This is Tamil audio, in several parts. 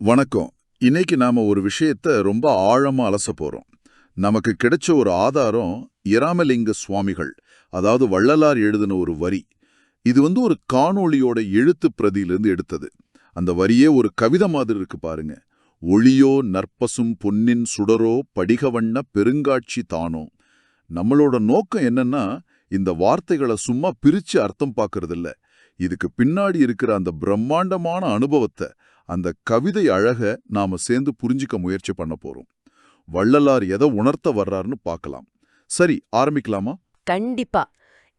வணக்கம். இன்னைக்கு நாம ஒரு விஷயத்த ரொம்ப ஆழமா அலச போறோம். நமக்கு கிடைச்ச ஒரு ஆதாரம் இராமலிங்க சுவாமிகள் அதாவது வள்ளலார் எழுதின ஒரு வரி. இது வந்து ஒரு காணொளியோட எழுத்து பிரதியிலிருந்து எடுத்தது. அந்த வரியே ஒரு கவிதை மாதிரி இருக்கு பாருங்க. ஒளியோ நற்பசும் பொன்னின் சுடரோ படிகவண்ண பெருங்காட்சி தானோ? நம்மளோட நோக்கம் என்னன்னா இந்த வார்த்தைகளை சும்மா பிரிச்சு அர்த்தம் பார்க்கறதில்ல இதுக்கு பின்னாடி இருக்கிற அந்த பிரம்மாண்டமான அனுபவத்தை அந்த கவிதை அழக நாம சேர்ந்து புரிஞ்சுக்க முயற்சி பண்ண போறோம். வள்ளலார் எதை உணர்த்த வர்றாருன்னு பார்க்கலாம். சரி ஆரம்பிக்கலாமா? கண்டிப்பா.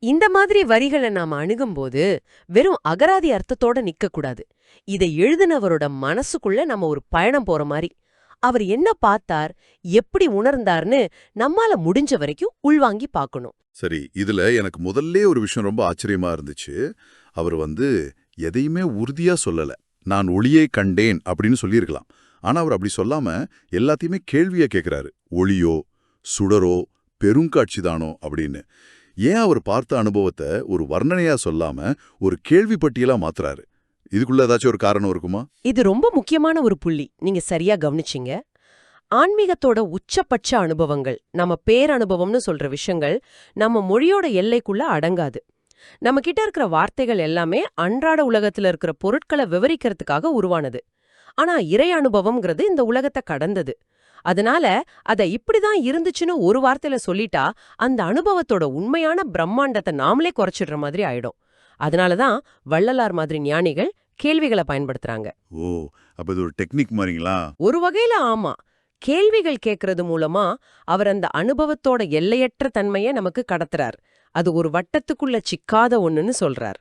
இந்த மாதிரி வரிகளை நாம அணுகும்போது வெறும் அகராதி அர்த்தத்தோட நிக்க கூடாது இதை எழுதினவரோட மனசுக்குள்ள நம்ம ஒரு பயணம் போற மாதிரி. அவர் என்ன பார்த்தார் எப்படி உணர்ந்தார்னு நம்மால முடிஞ்ச வரைக்கும் உள்வாங்கி பார்க்கணும். சரி இதுல எனக்கு முதல்ல ஒரு விஷயம் ரொம்ப ஆச்சரியமா இருந்துச்சு. அவர் வந்து எதையுமே உறுதியா சொல்லல. நான் ஒளியை கண்டேன் அப்படின்னு சொல்லியிருக்கலாம். ஆனா அவர் அப்படி சொல்லாம எல்லாத்தையுமே கேள்வியை கேக்குறாரு. ஒளியோ சுடரோ பெருங்காட்சி தானோ அப்படின்னு. ஏன் அவர் பார்த்த அனுபவத்தை ஒரு வர்ணனையா சொல்லாம ஒரு கேள்வி பட்டியலா மாத்துறாரு? இதுக்குள்ள ஏதாச்சும் ஒரு காரணம் இருக்குமா? இது ரொம்ப முக்கியமான ஒரு புள்ளி. நீங்க சரியா கவனிச்சீங்க. ஆன்மீகத்தோட உச்சபட்ச அனுபவங்கள் நம்ம பேரனுபவம்னு சொல்ற விஷயங்கள் நம்ம மொழியோட எல்லைக்குள்ள அடங்காது. நம்ம கிட்ட இருக்கிற வார்த்தைகள் எல்லாமே அன்றாட உலகத்துல இருக்கிற பொருட்களை விவரிக்கிறதுக்காக உருவானது. ஆனா இறை அனுபவம்ங்கிறது இந்த உலகத்தை கடந்தது. அதனால அத இப்படிதான் இருந்துச்சுன்னு ஒரு வார்த்தையில சொல்லிட்டா அந்த அனுபவத்தோட உண்மையான பிரம்மாண்டத்தை நாமளே குறைச்சிடுற மாதிரி ஆயிடும். அதனாலதான் வள்ளலார் மாதிரி ஞானிகள் கேள்விகளை பயன்படுத்துறாங்க. ஓ அப்ப இது ஒரு டெக்னிக் மாதிரிங்களா? ஒரு வகையில ஆமா. கேள்விகள் கேட்கறது மூலமா அவர் அந்த அனுபவத்தோட எல்லையற்ற தன்மையை நமக்கு கடத்துறார். அது ஒரு வட்டத்துக்குள்ள சிக்காத ஒண்ணுன்னு சொல்றார்.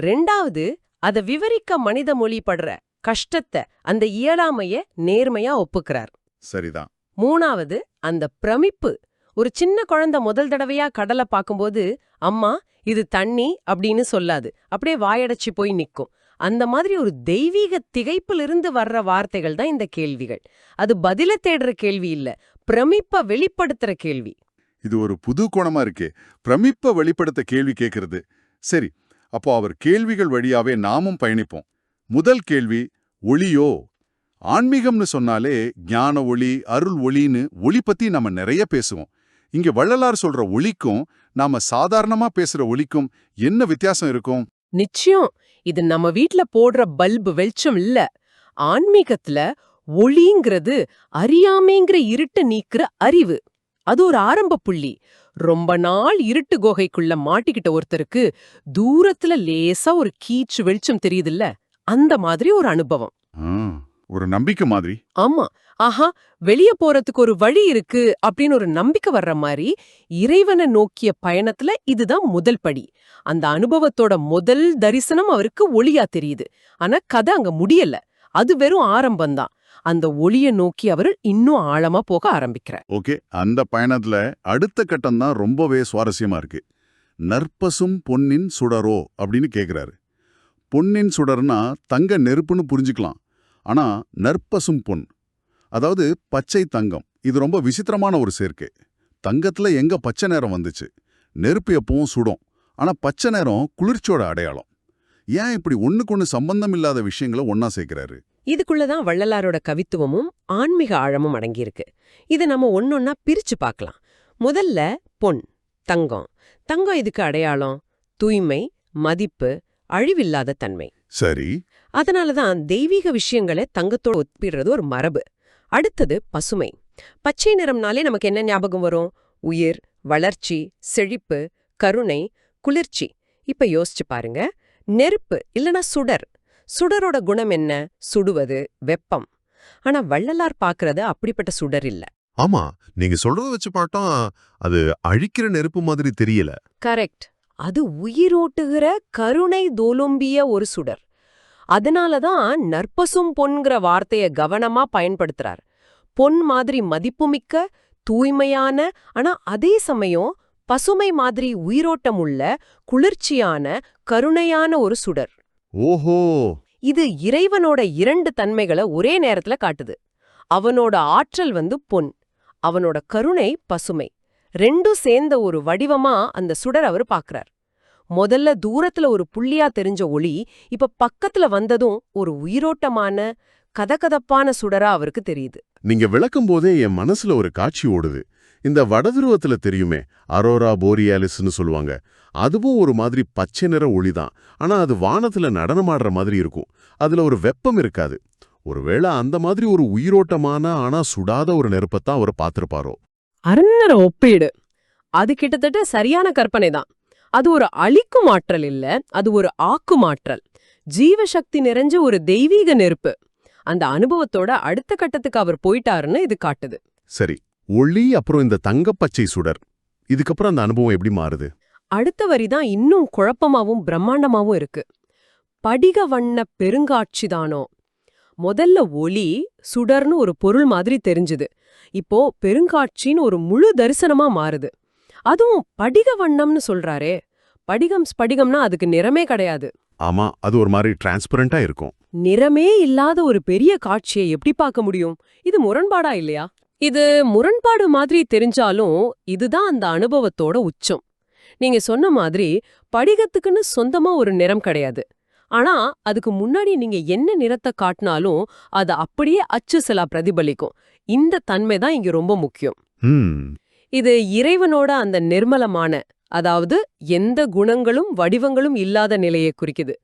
ரெண்டாவது அத விவரிக்க மனித மொழி படுற கஷ்டத்தை அந்த இயலாமைய நேர்மையா ஒப்புக்கிறார். சரிதான். மூணாவது அந்த பிரமிப்பு. ஒரு சின்ன குழந்தை முதல் தடவையா கடலை பார்க்கும்போது அம்மா இது தண்ணி அப்படின்னு சொல்லாது. அப்படியே வாயடைச்சு போய் நிக்கும். அந்த மாதிரி ஒரு தெய்வீக திகைப்பிலிருந்து வர்ற வார்த்தைகள் தான் இந்த கேள்விகள். அது பதில தேடுற கேள்வி இல்ல பிரமிப்ப வெளிப்படுத்துற கேள்வி. இது ஒரு புது கோணமா இருக்கே. பிரமிப்ப வெளிப்படுத்த கேள்வி கேட்கறது. சரி அப்போ அவர் கேள்விகள் வழியாவே நாமும் பயணிப்போம். முதல் கேள்வி ஒளியோ? ஆன்மீகம்னு சொன்னாலே ஞான ஒளி அருள் ஒளின்னு ஒளி பத்தி நம்ம நிறைய பேசுவோம். இங்க வள்ளலார் சொல்ற ஒளிக்கும் நாம சாதாரணமா பேசுற ஒளிக்கும் என்ன வித்தியாசம் இருக்கும்? நிச்சயம். இது நம்ம வீட்ல போடுற பல்பு வெளிச்சம் இல்ல. ஆன்மீகத்துல ஒளிங்கிறது அறியாமைங்கிற இருட்ட நீக்கிற அறிவு. அது ஒரு ஆரம்ப புள்ளி. ரொம்ப நாள் இருட்டு குகைக்குள்ள மாட்டிக்கிட்ட ஒருத்தருக்கு தூரத்துல லேசா ஒரு கீச்சு வெளிச்சம் தெரியுதுல்ல? அந்த மாதிரி ஒரு அனுபவம். ஒரு நம்பிக்கை மாதிரி. ஆமா. ஆஹா வெளிய போறதுக்கு ஒரு வழி இருக்கு அப்படின்னு ஒரு நம்பிக்கை வர்ற மாதிரி இறைவனை நோக்கிய பயணத்துல இதுதான் முதல் படி. அந்த அனுபவத்தோட முதல் தரிசனம் அவருக்கு ஒளியா தெரியுது. ஆனா கதை அங்க முடியல. அது வெறும் ஆரம்பம்தான். அந்த ஒளிய நோக்கி அவர் இன்னும் ஆழமா போக ஆரம்பிக்கிறார். ஓகே அந்த பயணத்துல அடுத்த கட்டம் தான் ரொம்பவே சுவாரஸ்யமா இருக்கு. நற்பசும் பொன்னின் சுடரோ அப்படின்னு கேக்குறாரு. பொன்னின் சுடர்னா தங்க நெருப்புன்னு புரிஞ்சுக்கலாம். ஆனா நற்பசும் பொன் அதாவது பச்சை தங்கம் இது ரொம்ப விசித்திரமான ஒரு சேர்க்கை. தங்கத்துல எங்க பச்சை நேரம் வந்துச்சு? நெருப்பு எப்பவும் சுடும் ஆனா பச்சை நேரம் குளிர்ச்சியோட அடையாளம். ஏன் இப்படி ஒண்ணுக்கொண்ணு சம்பந்தம் இல்லாத விஷயங்களை ஒன்னா சேர்க்கிறாரு? இதுக்குள்ளதான் வள்ளலாரோட கவித்துவமும் ஆன்மீக ஆழமும் அடங்கியிருக்கு. இதை நம்ம ஒன்னொன்னா பிரிச்சு பார்க்கலாம். முதல்ல பொன் தங்கம். தங்கம் இதுக்கு அடையாளம்? தூய்மை மதிப்பு அழிவில்லாத தன்மை. சரி. அதனாலதான் தெய்வீக விஷயங்களை தங்கத்தோட ஒப்பிடுறது ஒரு மரபு. அடுத்தது பசுமை. பச்சை நிறம்னாலே நமக்கு என்ன ஞாபகம் வரும்? உயிர் வளர்ச்சி செழிப்பு கருணை குளிர்ச்சி. இப்ப யோசிச்சு பாருங்க. நெருப்பு இல்லனா சுடர். சுடரோட குணம் என்ன? சுடுவது வெப்பம். ஆனா வள்ளலார் பாக்குறது அப்படிப்பட்ட சுடர் இல்ல. ஆமா நீங்க சொல்றத வச்சு பார்த்தா அது அழிக்கிற நெருப்பு மாதிரி தெரியல. கரெக்ட். அது உயிரோட்டுகிற கருணை தோலும்பிய ஒரு சுடர். அதனாலதான் நற்பசும் பொன்கிற வார்த்தைய கவனமா பயன்படுத்துறார். பொன் மாதிரி மதிப்புமிக்க தூய்மையான ஆனா அதே சமயம் பசுமை மாதிரி உயிரோட்டம் உள்ள குளிர்ச்சியான கருணையான ஒரு சுடர். ஓஹோ. இது இறைவனோட இரண்டு தன்மைகளை ஒரே நேரத்துல காட்டுது. அவனோட ஆற்றல் வந்து பொன் அவனோட கருணை பசுமை. ரெண்டும் சேர்ந்த ஒரு வடிவமா அந்த சுடர் அவர் பார்க்கறார் முதல்ல தூரத்துல ஒரு புள்ளியா தெரிஞ்ச ஒளி இப்ப பக்கத்துல வந்ததும் ஒரு உயிரோட்டமான கதகதப்பான சுடரா அவருக்கு தெரியுது. நீங்க விளக்கும் போதே என் மனசுல ஒரு காட்சி ஓடுது. இந்த வடதுருவத்துல தெரியுமே அரோரா போரியாலிஸ்னு சொல்லுவாங்க. அதுவும் ஒரு மாதிரி பச்சை நிற ஒளிதான். ஆனா அது வானத்துல நடனமாடுற மாதிரி இருக்கும். அதுல ஒரு வெப்பம் இருக்காது. ஒருவேளை அந்த மாதிரி ஒரு உயிரோட்டமான ஆனா சுடாத ஒரு நெருப்பத்தான் அவர் பார்த்திருப்பாரோ? அருணர ஒப்பீடு. அது கிட்டத்தட்ட சரியான கற்பனை தான் அது ஒரு அழிக்கும் ஆற்றல் இல்ல அது ஒரு ஆக்கும் ஆற்றல் ஜீவசக்தி நிறைஞ்ச ஒரு தெய்வீக நெருப்பு. அந்த அனுபவத்தோட அடுத்த கட்டத்துக்கு அவர் போயிட்டாருன்னு இது காட்டுது. சரி ஒளி அப்புறம் இந்த தங்கப்பச்சை சுடர். இதுக்கப்புறம் அந்த அனுபவம் எப்படி மாறுது? அடுத்த வரி தான் இன்னும் குழப்பமாவும் பிரம்மாண்டமாவும் இருக்கு. படிக வண்ண பெருங்காட்சிதானோ முதல்ல ஒளி சுடர்னு ஒரு பொருள் மாதிரி தெரிஞ்சுது. இப்போ பெருங்காட்சின்னு ஒரு முழு தரிசனமா மாறுது. அதுவும் படிக வண்ணம்னு சொல்றாரே. படிகம் ஸ்படிகம்னா அதுக்கு நிறமே கிடையாது. ஆமா அது ஒரு மாதிரி டிரான்ஸ்பரண்டா இருக்கும். நிறமே இல்லாத ஒரு பெரிய காட்சியை எப்படி பார்க்க முடியும்? இது முரண்பாடா இல்லையா? இது முரண்பாடு மாதிரி தெரிஞ்சாலும் இதுதான் அந்த அனுபவத்தோட உச்சம். நீங்க சொன்ன மாதிரி படிகத்துக்குன்னு சொந்தமா ஒரு நிறம் கிடையாது. ஆனா அதுக்கு முன்னாடி நீங்க என்ன நிறத்தை காட்டினாலும் அது அப்படியே அச்சுசலா பிரதிபலிக்கும். இந்த தன்மை தான் இங்க ரொம்ப முக்கியம். இது இறைவனோட அந்த நிர்மலமான அதாவது எந்த குணங்களும் வடிவங்களும் இல்லாத நிலையை குறிக்குது.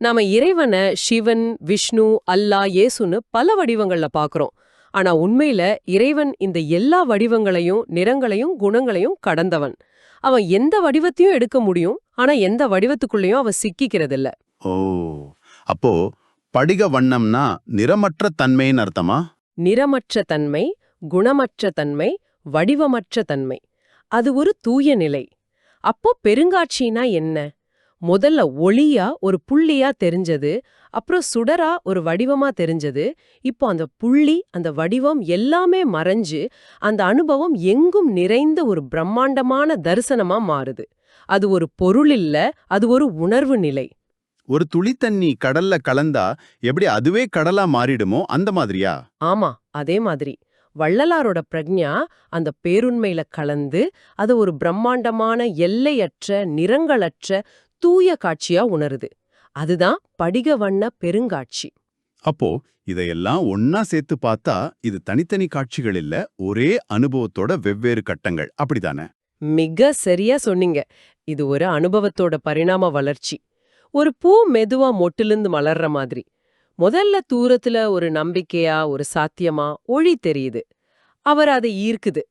நாம இறைவனை சிவன் விஷ்ணு அல்லா இயேசுன்னு பல வடிவங்கள்ல பாக்குறோம். ஆனா உண்மையில இறைவன் இந்த எல்லா வடிவங்களையும் நிறங்களையும் குணங்களையும் கடந்தவன். அவன் எந்த வடிவத்தையும் எடுக்க முடியும் ஆனா எந்த வடிவத்துக்குள்ளேயும் அவன் சிக்கிக்கிறதில்ல. ஓ அப்போ படிக வண்ணம்னா நிறமற்ற தன்மைன்னு அர்த்தமா? நிறமற்ற தன்மை குணமற்ற தன்மை வடிவமற்ற தன்மை. அது ஒரு தூய நிலை. அப்போ பெருங்காட்சினா என்ன? முதல்ல ஒளியா ஒரு புள்ளியா தெரிஞ்சது அப்புறம் சுடரா ஒரு வடிவமா தெரிஞ்சது. இப்போ அந்த புள்ளி அந்த வடிவம் எல்லாமே மறைஞ்சு அந்த அனுபவம் எங்கும் நிறைந்த ஒரு பிரம்மாண்டமான தரிசனமா மாறுது. அது ஒரு பொருள் இல்ல அது ஒரு உணர்வு நிலை. ஒரு துளி தண்ணி கடல்ல கலந்தா எப்படி அதுவே கடலா மாறிடுமோ அந்த மாதிரியா? ஆமா அதே மாதிரி. வள்ளலாரோட பிரக்ஞா அந்த பேருண்மையில கலந்து அது ஒரு பிரம்மாண்டமான எல்லையற்ற நிறங்களற்ற தூய காட்சியா உணருது. அதுதான் படிக வண்ண பெருங்காட்சி. அப்போ இதையெல்லாம் ஒன்னா சேர்த்து பார்த்தா இது தனித்தனி காட்சிகள் இல்ல ஒரே அனுபவத்தோட வெவ்வேறு கட்டங்கள். அப்படிதானே? மிக சரியா சொன்னீங்க. இது ஒரு அனுபவத்தோட பரிணாம வளர்ச்சி. ஒரு பூ மெதுவா மொட்டிலிருந்து மலர்ற மாதிரி. முதல்ல தூரத்துல ஒரு நம்பிக்கையா ஒரு சாத்தியமா ஒளி தெரியுது. அவர் அதை ஈர்க்குது.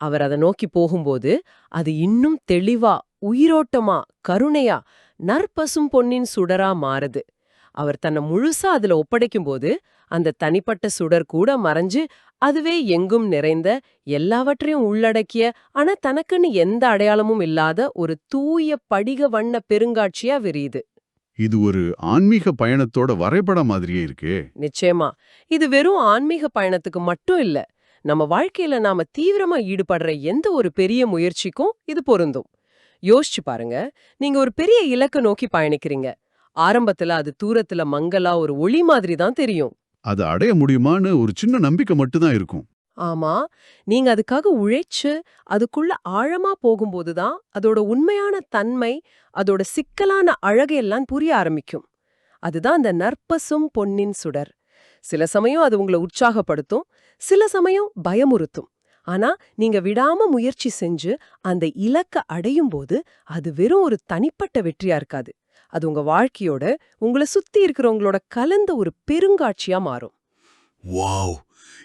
அவர் அதை நோக்கி போகும்போது அது இன்னும் தெளிவா உயிரோட்டமா கருணையா நற்பசும் பொன்னின் சுடரா மாறுது. அவர் தன்னை முழுசா அதுல ஒப்படைக்கும்போது அந்த தனிப்பட்ட சுடர் கூட மறைஞ்சு அதுவே எங்கும் நிறைந்த எல்லாவற்றையும் உள்ளடக்கிய ஆனா தனக்குன்னு எந்த அடையாளமும் இல்லாத ஒரு தூய படிக வண்ண பெருங்காட்சியா விரியுது. இது ஒரு ஆன்மீக பயணத்தோட வரைபடம் மாதிரியே இருக்கே. நிச்சயமா. இது வெறும் ஆன்மீக பயணத்துக்கு மட்டும் இல்ல. நம்ம வாழ்க்கையில நாம தீவிரமா ஈடுபடுற எந்த ஒரு பெரிய முயற்சிக்கும் இது பொருந்தும். யோசிச்சு பாருங்க. நீங்க ஒரு பெரிய இலக்க நோக்கி பயணிக்கிறீங்க. ஆரம்பத்துல அது தூரத்துல மங்கலா ஒரு ஒளி மாதிரி தான் தெரியும். அதை அடைய முடியுமான்னு ஒரு சின்ன நம்பிக்கை மட்டும்தான் இருக்கும். ஆமா. நீங்க அதுக்காக உழைச்சு அதுக்குள்ள ஆழமா போகும்போதுதான் அதோட உண்மையான தன்மை அதோட சிக்கலான அழகையெல்லாம் புரிய ஆரம்பிக்கும். அதுதான் அந்த நற்பசும் பொன்னின் சுடர். சில சமயம் அது உங்களை உற்சாகப்படுத்தும் சில சமயம் பயமுறுத்தும். ஆனா நீங்க விடாம முயற்சி செஞ்சு அந்த இலக்க அடையும் போது அது வெறும் ஒரு தனிப்பட்ட வெற்றியா இருக்காது. அது உங்க வாழ்க்கையோட உங்களை சுத்தி இருக்கிறவங்களோட கலந்த ஒரு பெருங்காட்சியா மாறும். வாவ்!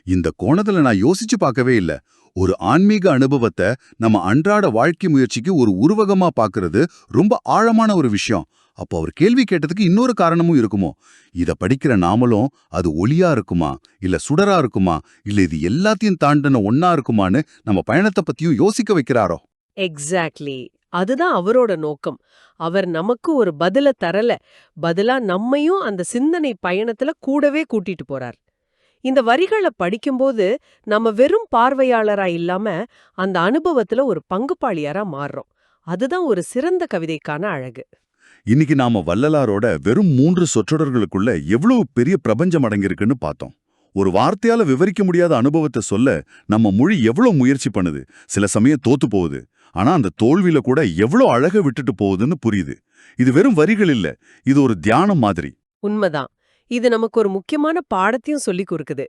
இந்த கோணத்துல நான் யோசிச்சு பார்க்கவே இல்ல. ஒரு ஆன்மீக அனுபவத்தை நம்ம அன்றாட வாழ்க்கை முயற்சிக்கு ஒரு உருவகமா பாக்குறது ரொம்ப ஆழமான ஒரு விஷயம். அப்போ அவர் கேள்வி கேட்டதுக்கு இன்னொரு காரணமும் இருக்குமோ? இத படிக்கிற நாமளும் அது ஒளியா இருக்குமா? இல்ல சுடரா இருக்குமா? இல்ல இது எல்லாத்தையும் தாண்டின ஒன்னா இருக்குமான்னு நம்ம பயணத்தை பத்தியும் யோசிக்க வைக்கிறாரோ? எக்ஸாக்ட்லி அதுதான் அவரோட நோக்கம். அவர் நமக்கு ஒரு பதில தரல. பதிலா நம்மையும் அந்த சிந்தனை பயணத்துல கூடவே கூட்டிட்டு போறார். இந்த வரிகளை படிக்கும்போது நம்ம வெறும் பார்வையாளரா இல்லாம அந்த அனுபவத்துல ஒரு பங்குபாளியாரா மாறுறோம். அதுதான் ஒரு சிறந்த கவிதைக்கான அழகு. இன்னைக்கு நாம வள்ளலாரோட வெறும் மூன்று சொற்றொடர்களுக்குள்ள எவ்வளவு பெரிய பிரபஞ்சம் அடங்கியிருக்குன்னு பார்த்தோம். ஒரு வார்த்தையால விவரிக்க முடியாத அனுபவத்தை சொல்ல நம்ம மொழி எவ்வளவு முயற்சி பண்ணுது. சில சமயம் தோத்து போகுது. ஆனா அந்த தோல்வியில கூட எவ்வளவு அழக விட்டுட்டு போகுதுன்னு புரியுது. இது வெறும் வரிகள் இல்ல. இது ஒரு தியானம் மாதிரி. உண்மைதான். இது நமக்கு ஒரு முக்கியமான பாடத்தையும் சொல்லி கொடுக்குது.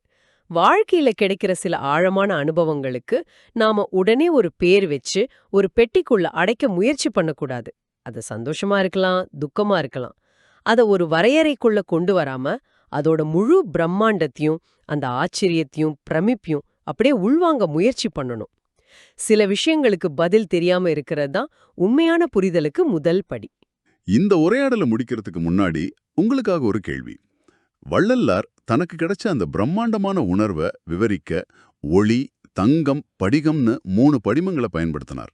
வாழ்க்கையில கிடைக்கிற சில ஆழமான அனுபவங்களுக்கு நாம உடனே ஒரு பேர் வச்சு ஒரு பெட்டிக்குள்ள அடைக்க முயற்சி பண்ணக்கூடாது. அது சந்தோஷமா இருக்கலாம் துக்கமா இருக்கலாம். அத ஒரு வரையறைக்குள்ள கொண்டு வராம அதோட முழு பிரம்மாண்டத்தையும் அந்த ஆச்சரியத்தையும் பிரமிப்பையும் அப்படியே உள்வாங்க முயற்சி பண்ணணும். சில விஷயங்களுக்கு பதில் தெரியாம இருக்கிறது தான் உண்மையான புரிதலுக்கு முதல் படி. இந்த உரையாடலை முடிக்கிறதுக்கு முன்னாடி உங்களுக்காக ஒரு கேள்வி. வள்ளல்லார் தனக்கு கிடைச்ச அந்த பிரம்மாண்டமான உணர்வை விவரிக்க ஒளி தங்கம் படிகம்னு மூணு படிமங்களை பயன்படுத்தினார்.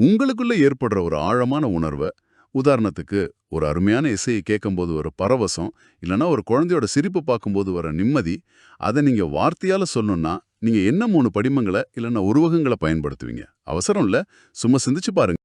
உங்களுக்குள்ள ஏற்படுற ஒரு ஆழமான உணர்வை உதாரணத்துக்கு ஒரு அருமையான இசையை கேட்கும்போது ஒரு பரவசம் இல்லனா ஒரு குழந்தையோட சிரிப்பு பார்க்கும்போது வர நிம்மதி அதை நீங்க வார்த்தையால சொல்லணும்னா நீங்க என்ன மூணு படிமங்களை இல்லைன்னா உருவகங்களை பயன்படுத்துவீங்க? அவசரம் இல்லை. சும்மா சிந்திச்சு பாருங்க.